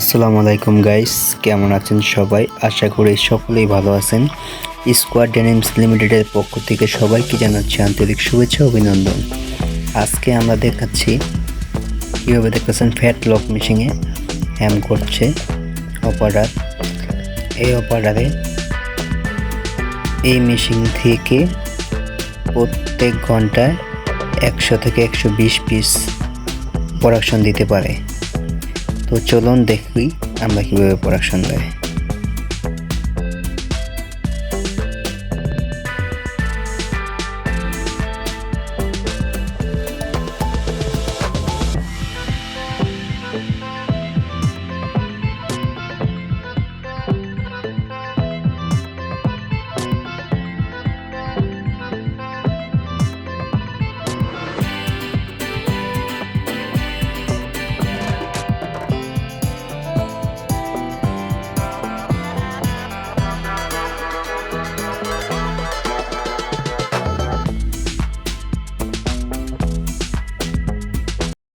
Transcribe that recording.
আসসালামু আলাইকুম গাইস কেমন আছেন সবাই? আশা করি সকলেই ভালো আছেন। স্কোয়াড ডেনিমস লিমিটেডের পক্ষ থেকে সবাইকে জানাচ্ছি আন্তরিক শুভেচ্ছা, অভিনন্দন। আজকে আমরা দেখাচ্ছি কীভাবে দেখতেছেন ফ্যাট লক মেশিনে হ্যাম করছে অপারেটার এই অপারেটারে এই মেশিন থেকে প্রত্যেক ঘন্টায় একশো থেকে একশো বিশ পিস প্রোডাকশন দিতে পারে। তো চলুন দেখি আমরা কীভাবে প্রোডাকশন দেয়